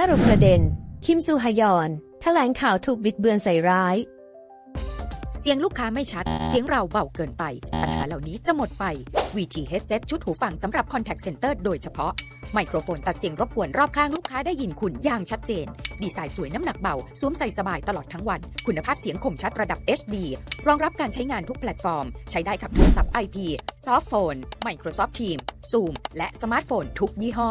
สรุปประเด็น คิมซูฮยอนแถลงข่าวถูกบิดเบือนใส่ร้าย เสียงลูกค้าไม่ชัด เสียงเราเบาเกินไป ปัญหาเหล่านี้จะหมดไป VT Headset ชุดหูฟังสำหรับ Contact Center โดยเฉพาะ ไมโครโฟนตัดเสียงรบกวนรอบข้างลูกค้าได้ยินคุณอย่างชัดเจน ดีไซน์สวยน้ำหนักเบา สวมใส่สบายตลอดทั้งวัน คุณภาพเสียงคมชัดระดับ HD รองรับการใช้งานทุกแพลตฟอร์ม ใช้ได้กับโทรศัพท์ IP ซอฟต์โฟน Microsoft Teams Zoom และสมาร์ทโฟนทุกยี่ห้อ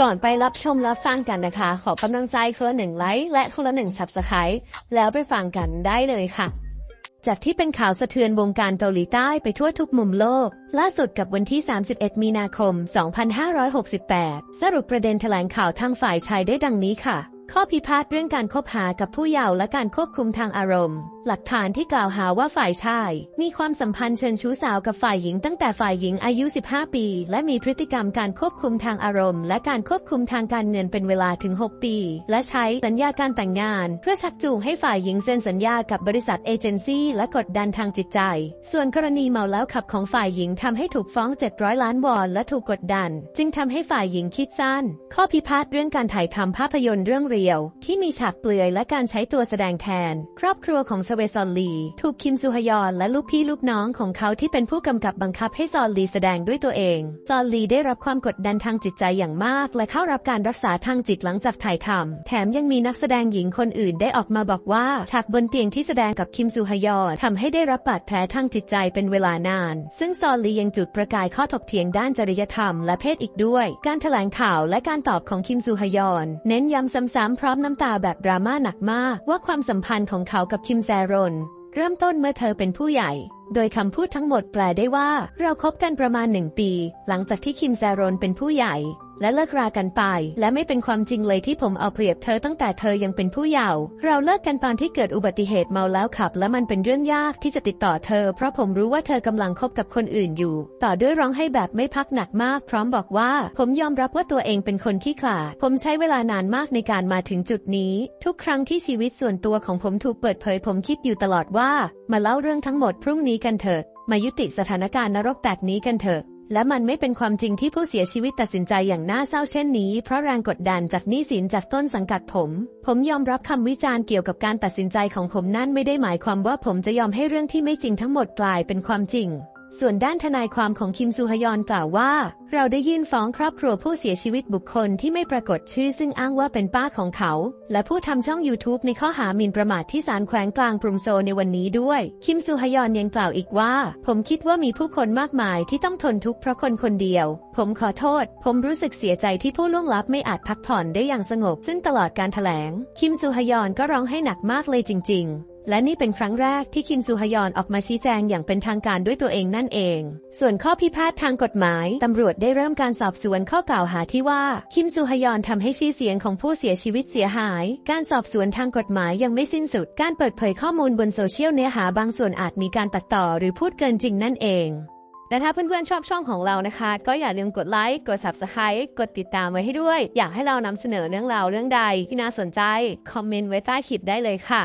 ก่อนไปรับชมรับฟังกันนะคะ ขอกำลังใจคนละหนึ่งไลค์และคนละหนึ่งสับสไครต์แล้วไปฟังกันได้เลยค่ะ จากที่เป็นข่าวสะเทือนวงการเกาหลีใต้ไปทั่วทุกมุมโลก ล่าสุดกับวันที่ 31 มีนาคม 2568 สรุปประเด็นแถลงข่าวทางฝ่ายชายได้ดังนี้ค่ะ ข้อพิพาทเรื่องการคบหากับผู้เยาว์และการควบคุมทางอารมณ์ หลักฐานที่กล่าวหาว่าฝ่ายชาย มีความสัมพันธ์เชิงชู้สาวกับฝ่ายหญิงตั้งแต่ฝ่ายหญิงอายุ 15 ปี และมีพฤติกรรมการควบคุมทางอารมณ์ และการควบคุมทางการเงินเป็นเวลาถึง 6 ปี และใช้สัญญาการแต่งงาน เพื่อชักจูงให้ฝ่ายหญิงเซ็นสัญญากับบริษัทเอเจนซี่และกดดันทางจิตใจ ส่วนกรณีเมาแล้วขับของฝ่ายหญิงทำให้ถูกฟ้อง 700 ล้านวอนและถูกกดดัน จึงทำให้ฝ่ายหญิงคิดสั้น ข้อพิพาทเรื่องการถ่ายทำภาพยนตร์เรื่องเรียว ที่มีฉากเปลือยและการใช้ตัวแสดงแทน ครอบครัวของสเวซอนลี ถูกคิมซูฮยอนและลูกพี่ลูกน้องของเขาที่เป็นผู้กำกับบังคับให้ซอนลีแสดงด้วยตัวเอง ซอนลีได้รับความกดดันทางจิตใจอย่างมาก และเข้ารับการรักษาทางจิตหลังจากถ่ายทำแถมยังมีนักแสดงหญิงคนอื่นได้ออกมาบอกว่า ฉากบนเตียงที่แสดงกับคิมซูฮยอนทำให้ได้รับบาดแผลทางจิตใจเป็นเวลานาน ซึ่งซอนลียังจุดประกายข้อถกเถียงด้านจริยธรรมและเพศอีกด้วย การแถลงข่าวและการตอบของคิมซูฮยอน เน้นย้ำซ้ำๆพร้อมน้ำตาแบบดราม่าหนักมาก ว่าความสัมพันธ์ของเขากับคิมแซรอน เริ่มต้นเมื่อเธอเป็นผู้ใหญ่ โดยคำพูดทั้งหมดแปลได้ว่า เราคบกันประมาณหนึ่งปี หลังจากที่คิมแซรอนเป็นผู้ใหญ่ และเลิกรากันไป และไม่เป็นความจริงเลยที่ผมเอาเปรียบเธอตั้งแต่เธอยังเป็นผู้เยาว์เราเลิกกันตอนที่เกิดอุบัติเหตุเมาแล้วขับ และมันเป็นเรื่องยากที่จะติดต่อเธอ เพราะผมรู้ว่าเธอกำลังคบกับคนอื่นอยู่ ต่อด้วยร้องให้แบบไม่พักหนักมาก พร้อมบอกว่า ผมยอมรับว่าตัวเองเป็นคนขี้ขลาดผมใช้เวลานานมากในการมาถึงจุดนี้ ทุกครั้งที่ชีวิตส่วนตัวของผมถูกเปิดเผย ผมคิดอยู่ตลอดว่า มาเล่าเรื่องทั้งหมดพรุ่งนี้กันเถอะมายุติสถานการณ์นรกแตกนี้กันเถอะ และมันไม่เป็นความจริงที่ผู้เสียชีวิตตัดสินใจอย่างน่าเศร้าเช่นนี้ เพราะแรงกดดันจากหนี้สินจากต้นสังกัดผม ผมยอมรับคำวิจารณ์เกี่ยวกับการตัดสินใจของผมนั่นไม่ได้หมายความว่าผมจะยอมให้เรื่องที่ไม่จริงทั้งหมดกลายเป็นความจริง ส่วนด้านทนายความของคิมซูฮยอนกล่าวว่า เราได้ยื่นฟ้องครอบครัวผู้เสียชีวิตบุคคลที่ไม่ปรากฏชื่อซึ่งอ้างว่าเป็นป้าของเขา และผู้ทำช่อง YouTube ในข้อหาหมิ่นประมาทที่ศาลแขวงกลางกรุงโซในวันนี้ด้วย คิมซูฮยอนยังกล่าวอีกว่า ผมคิดว่ามีผู้คนมากมายที่ต้องทนทุกข์เพราะคนคนเดียว ผมขอโทษ ผมรู้สึกเสียใจที่ผู้ล่วงลับไม่อาจพักผ่อนได้อย่างสงบ ซึ่งตลอดการถแถลง คิมซูฮยอนก็ร้องให้หนักมากเลยจริง ๆ และนี่เป็นครั้งแรกที่คิมซูฮยอนออกมาชี้แจงอย่างเป็นทางการด้วยตัวเองนั่นเอง ส่วนข้อพิพาททางกฎหมาย ตำรวจได้เริ่มการสอบสวนข้อกล่าวหาที่ว่า คิมซูฮยอนทำให้ชื่อเสียงของผู้เสียชีวิตเสียหาย การสอบสวนทางกฎหมายยังไม่สิ้นสุด การเปิดเผยข้อมูลบนโซเชียลเนื้อหาบางส่วนอาจมีการตัดต่อหรือพูดเกินจริงนั่นเองและถ้าเพื่อนๆชอบช่องของเรานะคะ ก็อย่าลืมกดไลค์ กด Subscribe กดติดตามไว้ให้ด้วย อยากให้เรานำเสนอเรื่องราวเรื่องใดที่น่าสนใจ คอมเมนต์ไว้ใต้คลิปได้เลยค่ะ